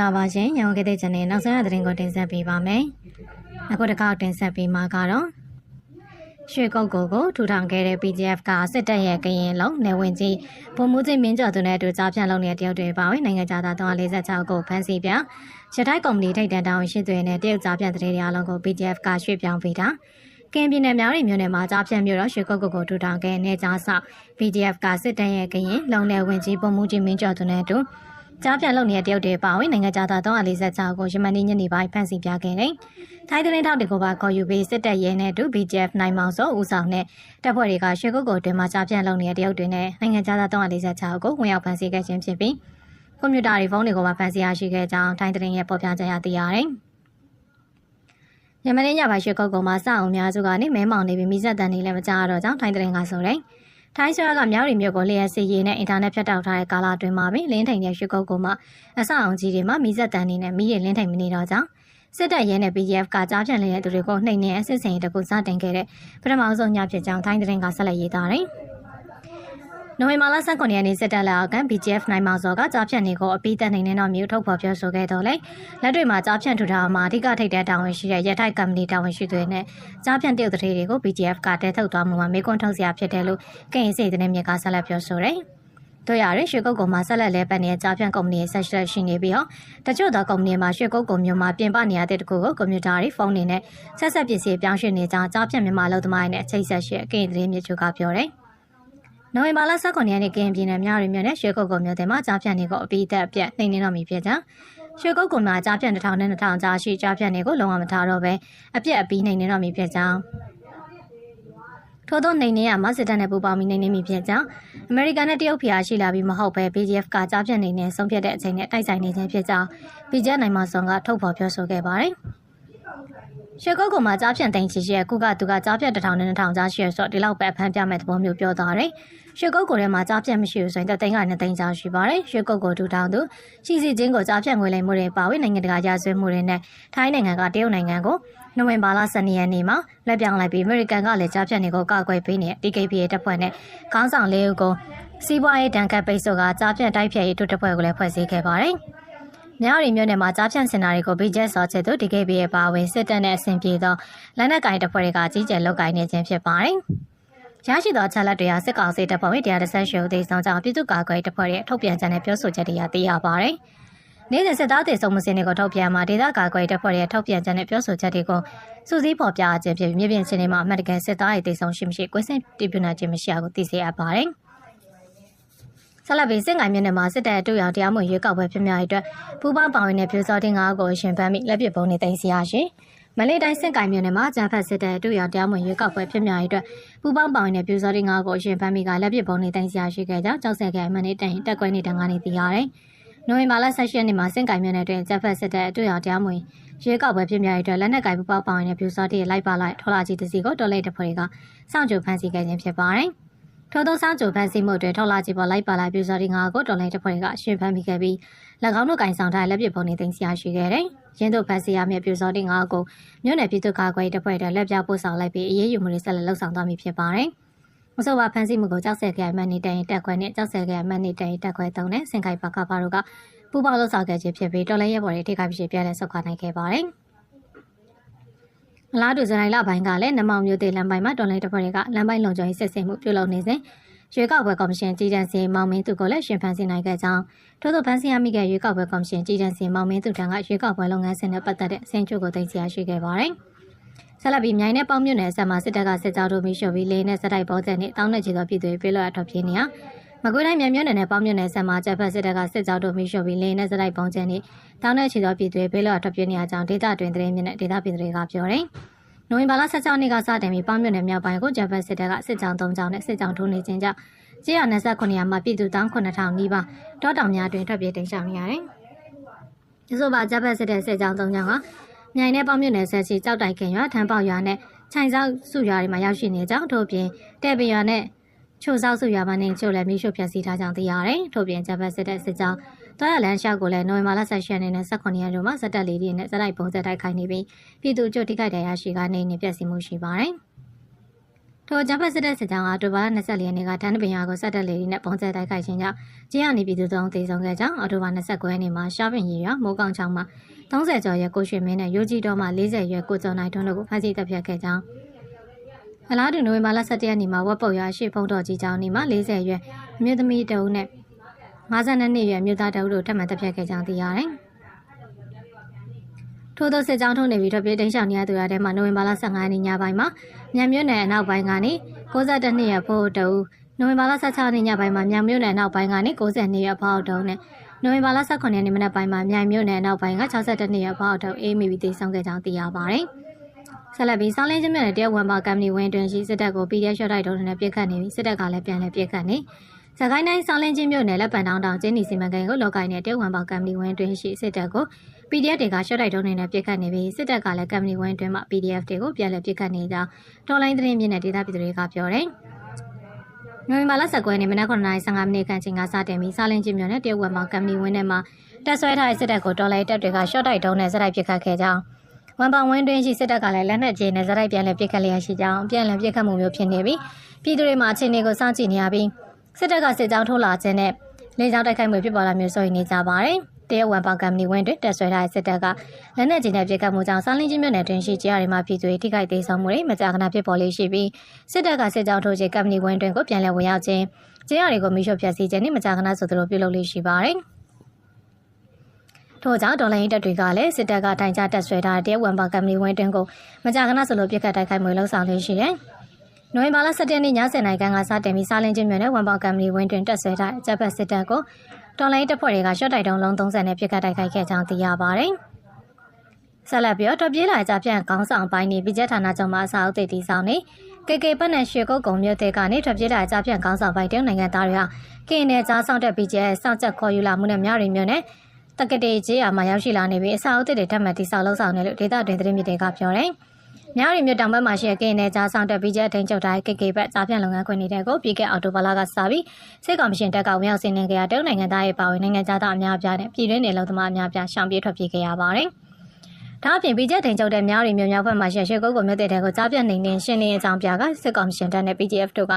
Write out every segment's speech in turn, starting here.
္ဂလာပါရှင်။ရောင်ကတဲ့ channel နောက်ဆုံးရသတင်းကိုတင်ဆက်ပေးပါမယ်။အခုတစ်ခါတင်ဆက်ပေးမှာကတော့ရွှေကုတ်ကိုကိုထူထောင်ခဲ့တဲ့ PDF ကစစ်တပ်ရဲ့ကရင်လုံးနေဝင်ကြီးဗိုလ်မှူးကြီးမင်းကျော်သူနဲ့အတူကြားဖြန့်လုပ်နေတဲ့တရုတ်တွေပါဝင်နိုင်ငံသား346ကိုဖမ်းဆီးပြရထိုက်ကုမ္ပဏီထိပ်တန်းတာဝန်ရှိသူတွေနဲ့တရုတ်ကြားဖြန့်တဲ့တွေအားလုံးကို PDF ကရွှေ့ပြောင်းပေးတာကင်ပြည်နယ်များရီမြို့နယ်မှာကြားဖြန့်မြို့တော့ရွှေကုတ်ကိုကိုထူထောင်ခဲ့နေကြားဆောက် PDF ကစစ်တပ်ရဲ့ကရင်လုံနေဝင်ကြီးဗိုလ်မှူးကြီးမင်းကျော်သူနဲ့အတူ ကြားပြန်လုပ်နေတဲ့တရုတ်တွေပါဝင်နိုင်ငံသား346ကိုယမန်နေ့ညနေပိုင်းဖမ်းဆီးပြခဲ့တယ်။ထိုင်းသတင်းထောက်တွေကိုပါခေါ်ယူပြီးစစ်တပ်ရဲနဲ့အတူ BGF နိုင်မောင်စောဦးဆောင်တဲ့တပ်ဖွဲ့တွေကရွှေကုတ်ကိုတွင်မှာကြားပြန်လုပ်နေတဲ့တရုတ်တွေနဲ့နိုင်ငံသား346ကိုဝင်ရောက်ဖမ်းဆီးခဲ့ခြင်းဖြစ်ပြီးကွန်ပျူတာတွေဖုန်းတွေကိုပါဖမ်းဆီးရရှိခဲ့ကြောင်းထိုင်းသတင်းရဲ့ပေါ်ပြချက်ရသိရတယ်။ယမန်နေ့ညပိုင်းရွှေကုတ်ကုံမှာစအောင်များစုကနေမဲမောင်နေပြီးမိဆက်တန်နေလည်းမကြားတော့ကြောင်းထိုင်းသတင်းကဆိုတယ်။ ထိုင်းဆွဲကမြောက်ရီမြို့ကိုလျှက်စီရေးနဲ့အင်တာနက်ဖြတ်တောက်ထားတဲ့ကာလအတွင်းမှာပင်လင်းထိုင်တဲ့ရွှေကုတ်ကုံမှာအစအောင်ကြီးတွေမှာမိဆက်တန်နေနဲ့မိရလင်းထိုင်မနေတော့ကြောင်းစစ်တပ်ရဲနဲ့ PDF ကကြားဖြန့်နေတဲ့သူတွေကိုနှိမ်နေအစစ်စင်ရေးတကူစတင်ခဲ့တဲ့ပထမဆုံးညဖြစ်ကြောင်းထိုင်းသတင်းကဆက်လက်ရေးသားတယ်။ နိုဝင်ဘာလ19ရက်နေ့စစ်တပ်လက်အောက်က BGF နိုင်မောင်စောကကြားဖြန့်နေကိုအပိသက်နိုင်တဲ့တော့မြို့ထုတ်ဖော်ပြောဆိုခဲ့တော့လေလက်တွေမှာကြားဖြန့်ထူထားမှာအဓိကထိပ်တဲ့တာဝန်ရှိတဲ့ရထိုက်ကမ္ပဏီတာဝန်ရှိတွေနဲ့ကြားဖြန့်တရုတ်တရေတွေကို BGF ကတဲထုတ်သွားမှုမှာမေကွန်းထုတ်စရာဖြစ်တယ်လို့ကရင်စိတ်တဲ့မြက်ကဆက်လက်ပြောဆိုတယ်။တို့ရရရွှေကုတ်ကုံမှာဆက်လက်လဲပတ်နေတဲ့ကြားဖြန့်ကုမ္ပဏီဆက်လက်ရှိနေပြီးတော့တချို့သောကုမ္ပဏီမှာရွှေကုတ်ကုံမျိုးမှာပြင်ပနေရတဲ့တခုကိုကွန်ပျူတာတွေဖုန်းတွေနဲ့ဆက်ဆက်ပစ္စည်းပြောင်းရွှေ့နေကြောင်းကြားဖြန့်မြန်မာလုံသမားတွေနဲ့အချိတ်ဆက်ရှိအကရင်သတင်းမြစ်ချိုကပြောတယ်။ နိုဝင်ဘာလ19ရက်နေ့ကရင်ပြည်နယ်မြရီမြို့နယ်ရွှေကုတ်ကုံမြို့နယ်မှာကြားဖြန့်နေကိုအပိသက်အပြတ်နှိမ့်နေတော့မီဖြစ်ကြောင်းရွှေကုတ်ကုံမှာကြားဖြန့်1000နဲ့2000ကြားရှိကြားဖြန့်နေကိုလုံးဝမထားတော့ပဲအပြတ်အပီးနှိမ့်နေတော့မီဖြစ်ကြောင်းထို့သောနေနေရမှာစစ်တပ်နဲ့ပူးပေါင်းပြီးနေနေမိဖြစ်ကြောင်းအမေရိကန်နဲ့တရုတ်ဖျားရှိလာပြီးမဟုတ်ပဲ BGF ကကြားဖြတ်နေနေဆုံးဖြတ်တဲ့အချိန်နဲ့တိုက်ဆိုင်နေခြင်းဖြစ်ကြောင်း BGF နိုင်မှာဆောင်ကထုတ်ဖော်ပြောဆိုခဲ့ပါတယ်။ရွှေကုတ်ကမှာကြားဖြတ်သိမ်းချီရှိရဲ့ကုကသူကကြားဖြတ်တစ်ထောင်နဲ့နှစ်ထောင်ကြားရှိရဆိုတော့ဒီလောက်ပဲအဖမ်းပြမဲ့သဘောမျိုးပြောသွားတယ်။ ရွှေကုတ်ကိုထဲမှာကြားဖြတ်မရှိဘူးဆိုရင်တသိန်းကနှစ်သိန်းကြားရှိပါတယ်။ရွှေကုတ်ကိုထူထောင်သူရှိစီချင်းကိုကြားဖြတ်ငွေလိမ်မှုတွေပါဝင်နိုင်ငံတကာရာဇဝတ်မှုတွေနဲ့ထိုင်းနိုင်ငံကတရုတ်နိုင်ငံကိုနိုဝင်ဘာလ12ရက်နေ့မှာလက်ပြောင်းလိုက်ပြီးအမေရိကန်ကလည်းကြားဖြတ်နေကိုကာကွယ်ပေးနေတဲ့ TKPA တပ်ဖွဲ့နဲ့ခေါင်းဆောင်လေးဦးကိုစီးပွားရေးတန်ခတ်ပိတ်ဆို့ကကြားဖြတ်တိုက်ဖျက်ရေးတို့တပ်ဖွဲ့ကိုလည်းဖွဲ့စည်းခဲ့ပါတယ်။မြောက်ရီမြို့နယ်မှာကြားဖြန့်စင်တာတွေကို BJS စောချေသူ DKBA ပါဝင်စစ်တပ်နဲ့အဆင်ပြေသောလက်နက်ကိုင်တပ်ဖွဲ့တွေကကြီးကျယ်လုပ်ကိုင်နေခြင်းဖြစ်ပါတယ်။ ရရှိသောချက်လက်တွေဟာစစ်ကောင်စီတပ်ဖွဲ့ဝင်တရားတစ်ဆက်ရှုပ်သေးဆောင်ကြောင့်ပြည်သူ့ကာကွယ်တပ်ဖွဲ့ရဲ့ထုတ်ပြန်ချက်နဲ့ပြောဆိုချက်တွေအရသိရပါတယ်။နေ့စဉ်စစ်သားတေဆုံးမှုစင်းတွေကိုထုတ်ပြန်မှာဒေသကာကွယ်တပ်ဖွဲ့ရဲ့ထုတ်ပြန်ချက်နဲ့ပြောဆိုချက်တွေကိုစူးစီးဖော်ပြခြင်းဖြစ်ပြီးမြေပြင်ချင်းတွေမှာအမှတ်တကယ်စစ်သားတွေတေဆုံးရှိမရှိကွင်းစင်တည်ပြနာခြင်းမရှိအောင်သိစေရပါတယ်။ဆက်လက်ပြီးစစ်ငိုင်မြို့နယ်မှာစစ်တပ်အတူရောင်တရားမဝင်ရွေးကောက်ပွဲဖြစ်များအတွက်ပူးပေါင်းပါဝင်တဲ့ပြူစောတင်၅ကိုရှင်ဖမ်းပြီးလက်ပစ်ပုံးနဲ့တင်စီရရှင် မလေးတိုင်းစစ်ကိုင်မြို့နယ်မှာဂျန်ဖတ်စစ်တပ်အတူရောင်တရားမဝင်ရွေးကောက်ပွဲဖြစ်များအတွက်ပူးပေါင်းပါဝင်တဲ့ပြူစောတင်၅ကိုရှင်ဖမ်းပြီးကလက်ပစ်ပုံးနဲ့တင်စီရရှိခဲ့ကြောင်းကြောက်ဆက်ခဲ့မှနေတိုင်တက်ကွဲနေတန်ကနေသိရတယ်နိုဝင်ဘာလ16ရက်နေ့မှာစင်ကိုင်မြို့နယ်တွင်ဂျက်ဖက်စစ်တပ်အတူရောင်တရားမဝင်ရွေးကောက်ပွဲဖြစ်များအတွက်လက်နက်ကိုင်ပူပေါင်းပါဝင်တဲ့ပြူစောတင်လိုက်ပါလိုက်ထော်လာကြီးတစီကိုတော်လိုက်တဖွဲ့ကစောင့်ကြိုဖမ်းဆီးခဲ့ခြင်းဖြစ်ပါတယ်။ထို့သောစောင့်ကြိုဖမ်းဆီးမှုတွေထောက်လာကြည့်ပေါ်လိုက်ပါလာပြူစော်ဒီငါကိုတော်လိုင်းတပ်ဖွဲ့ကရှင်ဖမ်းမိခဲ့ပြီး၎ င်းတို့ကင်ဆောင်ထားလက်ပစ်ပုံးတွေတင်စီရရှိခဲ့တယ်။ရင်းတို့ဖမ်းဆီးရမယ့်ပြူစော်ဒီငါကိုမြို့နယ်ပြည်သူ့ကာကွယ်တပ်ဖွဲ့တွေလက်ပြပို့ဆောင်လိုက်ပြီးအရေးယူမှုတွေဆက်လက်လှုပ်ဆောင်သွားမည်ဖြစ်ပါတယ်။မဆိုပါဖမ်းဆီးမှုကိုကြောက်ဆက်ကြမှန်နေတိုင်တက်ခွဲနဲ့ကြောက်ဆက်ကြမှန်နေတိုင်တက်ခွဲတုံးနဲ့စင်ခိုင်ပါကပါတို့ကပူပေါင်းလှုပ်ဆောင်ခဲ့ခြင်းဖြစ်ပြီးတော်လိုင်းရဲဘော်တွေထိခိုက်ဖြစ်ပြတဲ့ဆုတ်ခွာနိုင်ခဲ့ပါတယ်။အလားတူဇန်နဝါရီလပိုင်းကလည်းနမောင်မျိုးသေးလမ်းပိုင်းမှာတော်လိုင်းတပ်ဖွဲ့တွေကလမ်းပိုင်းလုံခြုံရေးစစ်ဆေးမှုပြုလုပ်နေစဉ် ရွေးကောက်ပွဲကော်မရှင်ကြီးတန်းစီမောင်မင်းသူကိုလည်းရှင်ဖန်စီနိုင်ခဲ့ကြောင်းထို့သောဖန်စီရမိခဲ့ရွေးကောက်ပွဲကော်မရှင်ကြီးတန်းစီမောင်မင်းသူထံကရွေးကောက်ပွဲလုပ်ငန်းစဉ်နဲ့ပတ်သက်တဲ့အဆင့်ချုပ်ကိုသိသိရရှိခဲ့ပါတယ်။ဆက်လက်ပြီးမြိုင်နဲ့ပေါင်းမြို့နယ်ဆက်မှာစစ်တပ်ကစစ်ကြောတို့မိရှုပ်ပြီးလေးနဲ့စတိုက်ပေါ်တဲ့နေ့တောင်းနဲ့ချီသောပြည်သူတွေပြေလို့အထောက်ပြနေရမကွေးတိုင်းမြန်မြို့နယ်နဲ့ပေါင်းမြို့နယ်ဆက်မှာကျဖက်စစ်တပ်ကစစ်ကြောတို့မိရှုပ်ပြီးလေးနဲ့စတိုက်ပုံကျင်းနေ့တောင်းနဲ့ချီသောပြည်သူတွေပြေလို့အထောက်ပြနေရကြောင်းဒေသတွင်သတင်းမြင့်နဲ့ဒေသပြည်သူတွေကပြောတယ်။ နိုဝင်ဘာလ16ရက်နေ့ကစတင်ပြီးပေါင်းမြို့နယ်မြောက်ပိုင်းကိုဂျပန်စစ်တပ်ကစစ်ကြောင်း၃ကြောင်းနဲ့စစ်ကြောင်းထိုးနေခြင်းကြောင့်ကျေးရွာ29ရွာမှာပြည်သူတောင်း9000နီးပါးတောတောင်များတွင်ထွက်ပြေးတိမ်းရှောင်နေရတယ်။ဒီဆိုပါဂျပန်စစ်တပ်စစ်ကြောင်း၃ကြောင်းကမြိုင်နဲ့ပေါင်းမြို့နယ်ဆက်ရှိကြောက်တိုင်ခင်ရွာထမ်းပေါရွာနဲ့ခြိုင်ဆောက်စုရွာတွေမှာရောက်ရှိနေကြောင်းထို့ပြင်တဲ့ပင်ရွာနဲ့ ချိုဆောက်စုရွာမှာနေချိုလည်းမိရှုဖျက်ဆီးထားကြောင်းသိရတယ်။ထို့ပြင်ဂျပန်စစ်တပ်စစ်ကြောင်းတွားရလန်းရှောက်ကိုလည်းနိုဝင်ဘာလ16ရက်နေ့နဲ့18ရက်နေ့မှာစက်တက်လေးတွေနဲ့စလိုက်ပုံစံတိုက်ခိုက်နေပြီးပြည်သူ့ကြိုတိခိုက်တရားရှိကနေနေပြည့်စည်မှုရှိပါတယ်။ထိုအကြမ်းဖက်စစ်တပ်စစ်ကြောင်းကအော်တိုဘာလ24ရက်နေ့ကတန်းတပင်ရွာကိုဆက်တက်လေနဲ့ပုံစံတိုက်ခိုက်ခြင်းကြောင့်ကျင်းရနေပြည်သူသုံးသေဆုံးခဲ့ကြောင်းအော်တိုဘာ29ရက်နေ့မှာရှားပင်ရီရွာမိုးကောင်းချောင်းမှာ30ကျော်ရဲကိုရွှေမင်းနဲ့ရိုးကြီးတော်မှ40ရွယ်ကိုကျော်နိုင်ထွန်းတို့ကိုဖမ်းဆီးတပ်ဖြတ်ခဲ့ကြောင်း အလားတူနိုဝင်ဘာလ17ရက်နေ့မှာဝက်ပုတ်ရွာရှိဖုံတော်ကြီးကျောင်းနေမှာ40ရွယ်အမျိုးသမီးတအုပ်နဲ့52နှစ်ရွယ်မြို့သားတအုပ်တို့ထပ်မံတပ်ဖြတ်ခဲ့ကြောင်းသိရတယ်။ထို့သောစစ်ကြောင်းထုံးနေပြီးထွက်ပြေးတိမ်းရှောင်နေရသူတွေထဲမှာနိုဝင်ဘာလ15ရက်နေ့ညပိုင်းမှာမြန်မြို့နယ်အနောက်ပိုင်းကနေ62နှစ်ရွယ်ဖိုးတအုပ်နိုဝင်ဘာလ16ရက်နေ့ညပိုင်းမှာမြန်မြို့နယ်အနောက်ပိုင်းကနေ92ရွယ်ဖောက်တအုပ်နဲ့နိုဝင်ဘာလ18ရက်နေ့မနက်ပိုင်းမှာမြိုင်မြို့နယ်အနောက်ပိုင်းက62နှစ်ရွယ်ဖောက်တအုပ်အေးမီပြီးတည်ဆောင်ခဲ့ကြောင်းသိရပါတယ်။ ဆက်လက်ပြီးစောင်းလင်းချင်းမြတ်နဲ့တရက်ဝန်ပါကမ္ပဏီဝင်တွင်ရှိစစ်တပ်ကို PDF ရှော့တိုက်တုံးနဲ့ပြစ်ခတ်နေပြီးစစ်တပ်ကလည်းပြန်လည်ပြစ်ခတ်နေစကိုင်းတိုင်းစောင်းလင်းချင်းမြို့နယ်လက်ပံတောင်းတောင်ကျင်းနီစီမံကိန်းကိုလောကိုင်းနဲ့တရက်ဝန်ပါကမ္ပဏီဝင်တွင်ရှိစစ်တပ်ကို PDF တွေကရှော့တိုက်တုံးနဲ့ပြစ်ခတ်နေပြီးစစ်တပ်ကလည်းကမ္ပဏီဝင်တွင်မှ PDF တွေကိုပြန်လည်ပြစ်ခတ်နေကြောင်းတော်လိုင်းသတင်းမြင့်တဲ့ဒေသပြည်သူတွေကပြောတယ်။နိုဝင်ဘာလ19ရက်နေ့မနက်9:15မိနစ်ခန့်ချိန်ကစတင်ပြီးစာလင်းချင်းမြို့နယ်တရက်ဝန်ပါကမ္ပဏီဝင်ထဲမှာတက်ဆွဲထားတဲ့စစ်တပ်ကိုတော်လိုင်းတပ်တွေကရှော့တိုက်တုံးနဲ့စတိုက်ပြစ်ခတ်ခဲ့ကြောင်း ဝန်ပောင်ဝင်းတွင်းရှိစစ်တပ်ကလည်းလက်နက်ကြီးနဲ့ဇရိုက်ပြန်လည်ပစ်ခတ်လျက်ရှိကြောင်းပြန်လည်ပစ်ခတ်မှုမျိုးဖြစ်နေပြီးပြည်သူတွေမှာအခြေအနေကိုစောင့်ကြည့်နေရပြီးစစ်တပ်ကစစ်ကြောင်းထိုးလာခြင်းနဲ့လေကြောင်းတိုက်ခိုက်မှုဖြစ်ပေါ်လာမျိုးစိုးရိမ်နေကြပါတယ်။တရဝန်ပောင်ကမ္ပဏီဝင်းတွင်တက်ဆွဲထားတဲ့စစ်တပ်ကလက်နက်ကြီးနဲ့ပစ်ခတ်မှုကြောင့်စောင်းလင်းချင်းမြို့နယ်တွင်ရှိကြားရီမှာပြည်သူတွေထိခိုက်ဒေဆုံးမှုတွေမကြာခဏဖြစ်ပေါ်လေးရှိပြီးစစ်တပ်ကစစ်ကြောင်းထိုးခြင်းကမ္ပဏီဝင်းတွင်ကိုပြန်လည်ဝင်ရောက်ခြင်းကြားရီကိုမိရှုဖျက်ဆီးခြင်းနဲ့မကြာခဏဆိုသလိုပြုလုပ်လေးရှိပါတယ်။ ထို့ကြောင့်ဒေါ်လာရင်းတပ်တွေကလည်းစစ်တပ်ကတိုင်ကြတက်ဆွဲထားတဲ့ဝန်ပါကမ္ပဏီဝန်တွင်းကိုမကြာခဏဆိုလိုပြစ်ခတ်တိုက်ခိုက်မှုလှုပ်ဆောင်နေရှိတယ်။နိုဝင်ဘာလ17ရက်နေ့ည7:00နာရီခန့်ကစတင်ပြီးစားလင်းချင်းမြို့နယ်ဝန်ပါကမ္ပဏီဝန်တွင်းတက်ဆွဲထားတဲ့ဂျပန်စစ်တပ်ကိုဒေါ်လာရင်းတပ်ဖွဲ့တွေကရှော့တိုက်တုံးလုံး30နဲ့ပြစ်ခတ်တိုက်ခိုက်ခဲ့ကြောင်းသိရပါတယ်။ဆက်လက်ပြီးတော့ပြေးလာကြပြန်ခေါင်းဆောင်ပိုင်းနေပြည်ချက်ဌာနချုပ်မှာအစာအုပ်တွေတည်ဆောင်နေ KK ပတ်နဲ့ရွှေကုတ်ကုံမြို့တဲ့ကနေထွက်ပြေးလာကြပြန်ခေါင်းဆောင်ပိုင်းတရုတ်နိုင်ငံသားတွေဟာကင်းနဲ့ကြားဆောင်တက်ပြီးကျဲစောင့်ချက်ခေါ်ယူလာမှုနဲ့မြရီမြို့နယ် တက္ကတိကျေးရွာမှာရောက်ရှိလာနေပြီးအစာအုပ်တွေထပ်မံတိစောက်လှုပ်ဆောင်နေလို့ဒေသတွင်သတင်းမြစ်တွေကပြောတယ်။မြောက်ရီမြို့တောင်ဘက်မှာရှိတဲ့ကင်းနယ်ကြားဆောင်တက်ပြီးကျအထင်ချုပ်တိုင်း KK ဘက်ကြားပြန်လုပ်ငန်းခွင်နေတဲ့ကိုပြည်ကအော်တိုဘလာကစပြီးစစ်ကောင်မရှင်တပ်ကဝင်ရောက်ဆင်းနေကြတဲ့တရုတ်နိုင်ငံသားရဲ့ပါဝင်နိုင်ငံသားအများအပြားနဲ့ပြည်တွင်းနယ်လုံသမားအများအပြားရှောင်ပြေးထွက်ပြေးခဲ့ရပါတယ်။ဒါအပြင်ပြည်ကျတင်ချုပ်တဲ့မြောက်ရီမြို့မြောက်ဘက်မှာရှိရွှေကုတ်ကုမြို့တဲ့တဲ့ကိုကြားပြတ်နေနေရှင်းနေအကြောင်းပြကစစ်ကောင်ရှင်တပ်နဲ့ PGF တို့က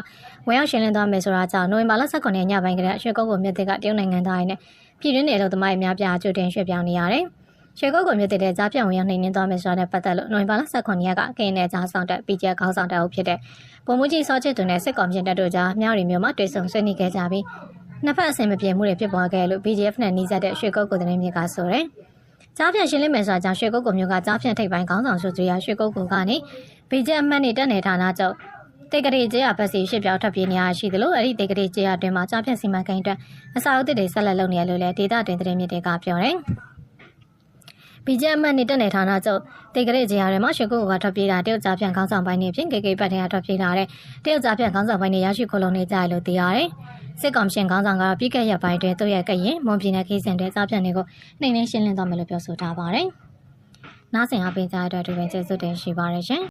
ဝင်ရောက်ရှင်းလင်းသွားမယ်ဆိုတာကြောင့်နိုဝင်ဘာလ18ရက်ညပိုင်းကတည်းကရွှေကုတ်ကုမြို့တဲ့ကတရုတ်နိုင်ငံသားတွေနဲ့ ပြည်တွင်းနယ်လုံသမားတွေများပြားကြိုတင်ရွှေ့ပြောင်းနေရတယ်။ရွှေကုတ်ကုမြို့တဲ့ကြားပြတ်ဝင်ရောက်နေနေသွားမယ်ဆိုတာနဲ့ပတ်သက်လို့နိုဝင်ဘာလ18ရက်ကကင်းနယ်ကြားဆောင်တဲ့ PGF ခေါင်းဆောင်တပ်အုပ်ဖြစ်တဲ့ပုံမှုကြီးစောချစ်သူနဲ့စစ်ကောင်ရှင်တပ်တို့ကြားမြောက်ရီမြို့မှာတွေ့ဆုံဆွေးနွေးခဲ့ကြပြီးနှစ်ဖက်အဆင်မပြေမှုတွေဖြစ်ပေါ်ခဲ့လို့ BGF နဲ့နှီးစပ်တဲ့ရွှေကုတ်ကုသတင်းမြစ်ကဆိုတယ်။ကြားဖြန့်ရှင်းလင်းမယ်ဆိုတာကြောင့်ရွှေကုတ်ကုမျိုးကကြားဖြန့်ထိပ်ပိုင်းခေါင်းဆောင်စုစုရရွှေကုတ်ကုကနေ BGF အမှတ်နဲ့တက်နေဌာနချုပ် တေကရေကျေးရဘက်စီရှစ်ပြောင်းထပ်ပြေးနေရရှိသလိုအဲ့ဒီတေကရေကျေးရအတွင်းမှာကြားဖြန့်စီမံကိန်းအတွက်အစာအုပ်တွေဆက်လက်လုပ်နေရလို့လည်းဒေတာတွင်သတင်းမြစ်တွေကပြောတယ်။ BGF အမှတ်နဲ့တက်နေဌာနချုပ်တေကရေကျေးရထဲမှာရွှေကုတ်ကထွက်ပြေးတာတရုတ်ကြားဖြန့်ခေါင်းဆောင်ပိုင်းနေဖြင့်ကေကေပတ်ထဲကထွက်ပြေးလာတဲ့တရုတ်ကြားဖြန့်ခေါင်းဆောင်ပိုင်းနေရရှိခိုးလုံနေကြရလို့သိရတယ်။စစ်ကောင်ရှင်ခေါင်းဆောင်ကပြီးခဲ့ရပိုင်းတွင်သူ့ရဲ့ကရင်မွန်ပြည်နယ်ခေးစင်တဲ့ကြားဖြန့်တွေကိုနှိမ့်နှင်းရှင်းလင်းသွားမယ်လို့ပြောဆိုထားပါတယ်။နားဆင်အားပေးကြတဲ့အတွက်ဒီပင်ကျေးဇူးတင်ရှိပါတယ်ရှင်